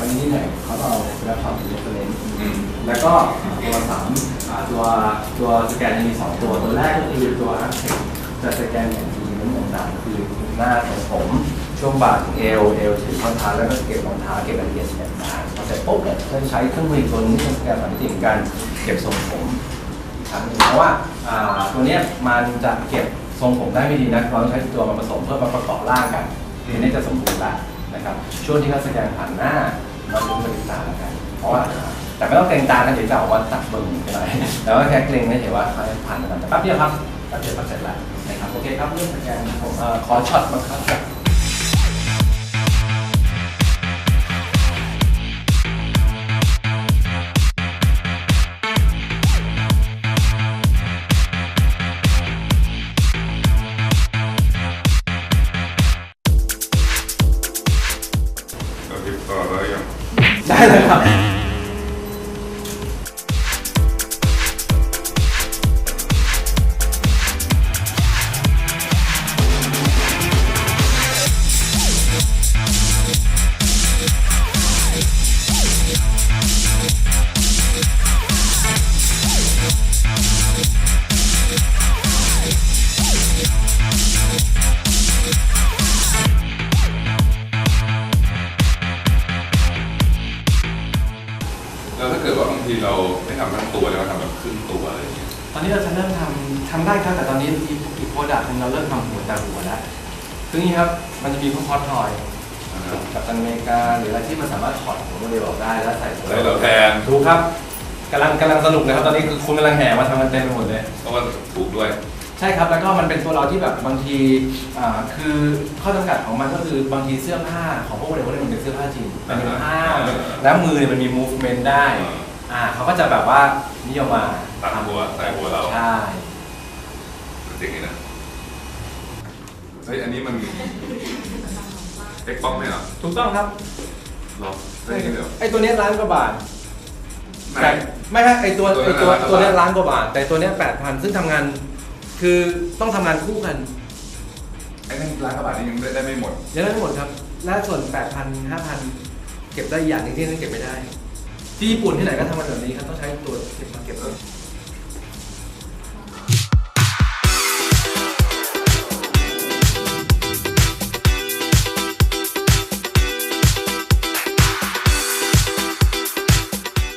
อาจจะขาดหายไปนิดหน่อยเขาต้องเอาแล้วความเป็นเรฟเฟรนซ์อืมแล้วก็ตัวสามอ่าตัวตัวสแกนจะมีสองตัว ตัวแรกก็คือตัวอาร์เทคจะสแกนอย่างดีน้ำหนักต่างคือหน้าของผมช่วงบ่าถึงเอวเอวถึงข้อเท้าแล้วก็เก็บรองเท้าเก็บรายละเอียดต่างๆพอเสร็จปุ๊บเนี่ยจะใช้เครื่องมืออีกตัวหนึงที่เป็นสแกนสามมิติเหมือนกันเก็บทรงผมอีกครั้งหนึงเพราะว่าอ่าตัวเนี้ยมันจะเก็บทรงผมได้ไม่ดีนะเราต้องใช้ตัวมาผสมเพื่อมาประกอบร่างกันทีนี้จะสมบูรณ์ละนะครับช่วงที่เขาสแกนผ่านหน้า เราดูเป็นตาแล้วกัน เพราะว่าแต่ไม่ต้องเกรงตากันเดี๋ยวจะเอาว่าตัดเบิ่งไปหน่อยแต่ว่าแค่เกรงไม่เห็นว่าเขาผ่านมาแต่แป๊บเดียวครับแป๊บเดียวก็เสร็จแล้วนะครับโอเคครับเรื่องสแกนครับผมขอช็อตมาครับ はい。 ไม่ทำทั้งตัวแล้วทำแบบครึ่งตัวอะไรอย่างเงี้ยตอนนี้เราจะเริ่มทำทำได้ครับแต่ตอนนี้อีกอีกโปรดักต์นึงเราเริ่มทำหัวแต่หัวแล้วคืออย่างนี้ครับมันจะมีพวกคอสทอยนะครับกับตันอเมริกาหรืออะไรที่มันสามารถถอดหัวโมเดลออกได้แล้วใส่หัวใส่เราแทนถูกครับกำลังกำลังสนุกนะครับตอนนี้คือคุณกำลังแห่มาทำกันเต็มไปหมดเลยเพราะว่าถูกด้วย ใช่ครับแล้วก็มันเป็นตัวเราที่แบบบางทีอ่าคือข้อจำกัดของมันก็คือบางทีเสื้อผ้าของพวกโมเดลพวกนี้มันเป็นเสื้อผ้าจริงมันเป็นผ้าอ่าแล้วมือเนี่ยมันมี movement ได้ อ่าอ่าเขาก็จะแบบว่านิยมมาตัดหัวใส่หัวเราใช่จริงๆนะเฮ้ยอันนี้มันเอ็กบ็อกไหมเหรอถูกต้องครับหรอใช่เดี๋ยวไอตัวเนี้ยล้านกว่าบาทไหน แต่ไม่ใช่ไอตัวตัวไอนั้นตัวล้านกว่าตัวเนี้ยบาทล้านกว่าบาทแต่ตัวเนี้ยแปดพันซึ่งทำงานคือต้องทำงานคู่กันไอ้นั่นร้านกระบาดนี่ยังได้ได้ไม่หมด ยังได้ไม่หมดครับและส่วนแปดพันห้าพันเก็บได้อีกอย่างหนึงที่นั่นเก็บไม่ได้ ที่ญี่ปุ่นที่ไหนก็ทำกันแบบนี้ครับต้องใช้ตัวเก็บมาเก็บเออ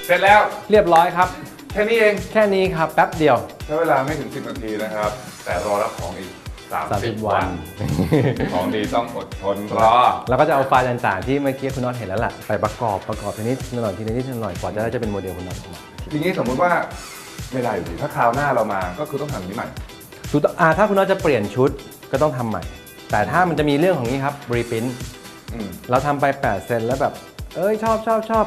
เสร็จแล้วเรียบร้อยครับ แค่นี้เองแค่นี้ครับแป๊บเดียว ใช้เวลาไม่ถึง 10 นาทีนะครับ แต่รอรับของอีก 30 30 วัวันนของดีต้องอดทนรอ แล้วก็จะเอาไฟล์ต่างๆ ที่เมื่อกี้คุณน็อตเห็นแล้วล่ะไปประกอบประกอบทีนิดทีหน่อยทีนิดทีหน่อยกว่าจะได้จะเป็นโมเดลคุณน็อตออกมาทีนี้สมมุติว่าไม่ได้อยู่ดีถ้าคราวหน้าเรามาก็คือต้องทำอย่างนี้ใหม่ถูกต้องอ่าถ้าคุณน็อตจะเปลี่ยนชุดก็ต้องทำใหม่ แต่ถ้ามันจะมีเรื่องของนี้ครับรีพินอืมเราทำไป8เซนแล้วแบบ เอ้ยชอบชอบชอบ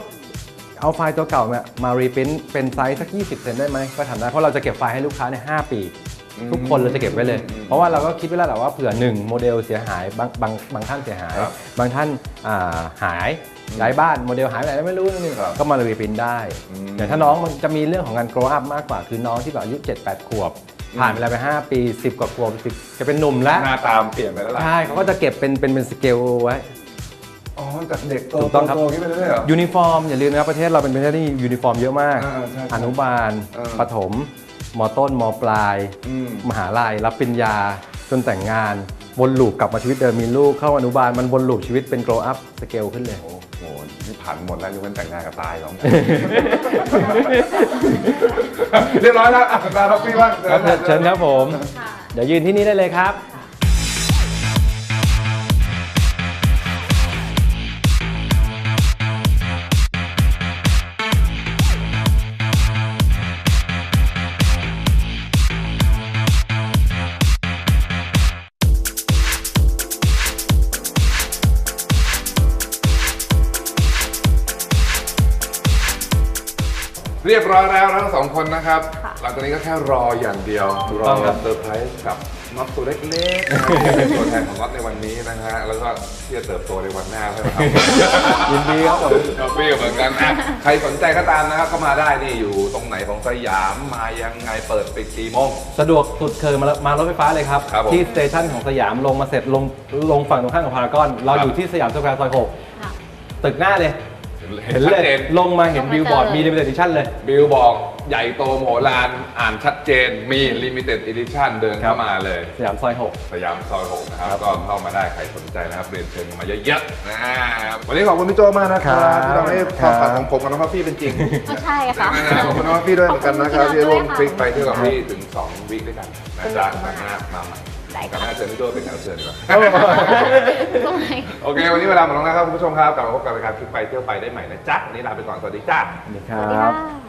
เอาไฟล์ตัวเก่าเนี่ยมารีพินเป็นไซส์สัก 20 เซนได้ไหมก็ทำได้เพราะเราจะเก็บไฟล์ให้ลูกค้าในย5ปีอืม ทุกคนเราจะเก็บไว้เลยอืมเพราะว่าเราก็คิดไว้แล้วแหละว่าเผื่อหนึ่งโมเดลเสียหายบางบางบางท่านเสียหายครับบางท่านอ่าหายย้ายบ้านโมเดลหายไปไหนไม่รู้นี่ครับก็มารีพินได้อืมแต่ถ้าน้องมันจะมีเรื่องของการ grow up มากกว่าคือน้องที่แบบอายุ 7-8 ขวบ ผ่านเวลาไป 5 ปี 10 กว่าขวบ10จะเป็นหนุ่มแล้วหน้าตามเปลี่ยนไปแล้วล่ะใช่เขาก็จะเก็บเป็นเป็นเป็นสเกลไว้อ๋อจากเด็กโตถูกต้องครับโตๆขึ้นไปเรื่อยๆเหรอยูนิฟอร์มอย่าลืมนะครับประเทศเราเป็นประเทศที่ยูนิฟอร์มเยอะมากอ่าใช่ใช่อนุบาลเออประถม มต้นมปลาย อืม มหาลัยรับปริญญาจนแต่งงาน วนลูปกลับมาชีวิตเดิมมีลูกเข้าอนุบาลมันวนลูปชีวิตเป็น grow up สเกลขึ้นเลย โอ้โหนี่ผ่านหมดแล้วยกเว้นแต่งงานกับตายสองเรียบร้อยแล้วอะตาท็อปปี้บ้าง ครับเชิญครับผม ค่ะ เดี๋ยวยืนที่นี่ได้เลยครับ เรียบร้อยแล้วทั้งสองคนนะครับค่ะหลังจากนี้ก็แค่รออย่างเดียวถูกรต้อองครับเซอร์ไพรส์กับน็อตตัวเล็กๆนะครับที่เป็นตัวแทนของน็อตในวันนี้นะฮะ แล้วก็ที่จะเติบโตในวันหน้าให้เราทำยินดีครับผมกาแฟเหมือนกันอะใครสนใจก็ตามนะครับก็มาได้นี่อยู่ตรงไหนของสยามมายังไงเปิดปิดกี่โมง สะดวกสุดเคยมามารถไฟฟ้าเลยครับ ครับผม ที่สเตชันของสยามลงมาเสร็จลงลงฝั่งตรงข้ามกับพารากอน เราครับอยู่ที่สยามสแควร์ซอยหกค่ะตึกหน้าเลย เห็นชัเลดยเจนลงมาเห็นบิลบอร์ดเจอมี limited edition เลย บิลบอกใหญ่โตโมโหลานอ่านชัดเจนมี limited edition เดินเข้ามาเลย สยามซอยสยามซอย 6 นะครับ ก็เข้ามาได้ใครสนใจนะครับ เรียนเชิญมาเยอะๆนะครับวันนี้ขอบคุณพี่โจมากนะครับ ที่ทำให้ความฝันของผมกับน้องพัฟฟี่เป็นจริงใช่ค่ะขอบคุณน้องพัฟฟี่ด้วยเหมือนกันนะครับที่ร่วมค่ะทริปไปเที่ยวกับพี่ถึง 2วีคด้วยกันนะจ๊ะมากงหน้ามาใหม่ ได้ครั้งหค่ะน้าเชิญพี่โจเป็นแขกรับเชิญดีกว่าตรงไหนโอเค วันนี้เวลาหมดแล้วนะครับคุณผู้ชมครับ กลับมาพบกับรายการทริปไปเที่ยวไปได้ใหม่นะจ๊ะ วันนี้ลาไปก่อน สวัสดีจ้า สวัสดีคสวัสดีรับค่ะ